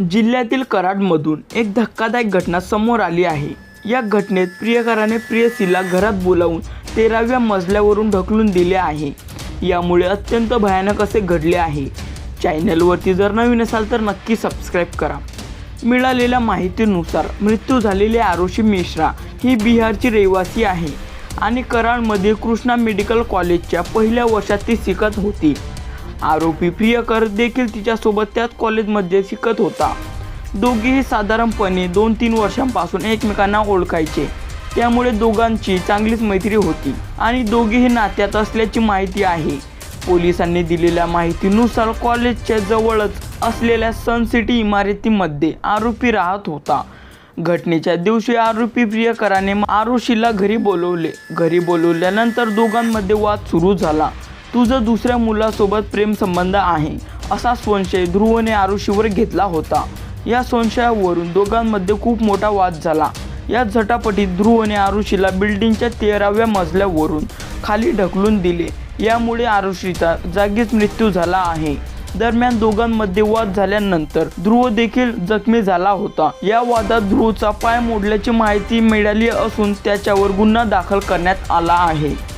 जिल्ह्यातील कराडमधून एक धक्कादायक घटना समोर आली आहे. या घटनेत प्रियकराने प्रियसीला घरात बोलावून तेराव्या मजल्यावरून ढकलून दिले आहे. यामुळे अत्यंत भयानक असे घडले आहे. चॅनलवरती जर नवीन असाल तर नक्की सबस्क्राईब करा. मिळालेल्या माहितीनुसार मृत्यू झालेली आरुषी मिश्रा ही बिहारची रहिवासी आहे आणि कराडमध्ये कृष्णा मेडिकल कॉलेजच्या पहिल्या वर्षात ती शिकत होती. आरोपी प्रियकर देखील तिच्यासोबत त्याच कॉलेजमध्ये शिकत होता. दोघेही साधारणपणे दोन तीन वर्षांपासून एकमेकांना ओळखायचे. त्यामुळे दोघांची चांगलीच मैत्री होती आणि दोघेही नात्यात असल्याची माहिती आहे. पोलिसांनी दिलेल्या माहितीनुसार कॉलेजच्या जवळच असलेल्या सन सिटी इमारतीमध्ये आरोपी राहत होता. घटनेच्या दिवशी आरोपी प्रियकराने आरुषीला घरी बोलवले. घरी बोलवल्यानंतर दोघांमध्ये वाद सुरू झाला. तुझं दुसऱ्या मुलासोबत प्रेमसंबंध आहे असा संशय ध्रुवने आरुषीवर घेतला होता. या संशयावरून दोघांमध्ये खूप मोठा वाद झाला. या झटापटीत ध्रुवने आरुषीला बिल्डिंगच्या तेराव्या मजल्यावरून खाली ढकलून दिले. यामुळे आरुषीचा जागीच मृत्यू झाला आहे. दरम्यान दोघांमध्ये वाद झाल्यानंतर ध्रुव देखील जखमी झाला होता. या वादात ध्रुवचा पाय मोडल्याची माहिती मिळाली असून त्याच्यावर गुन्हा दाखल करण्यात आला आहे.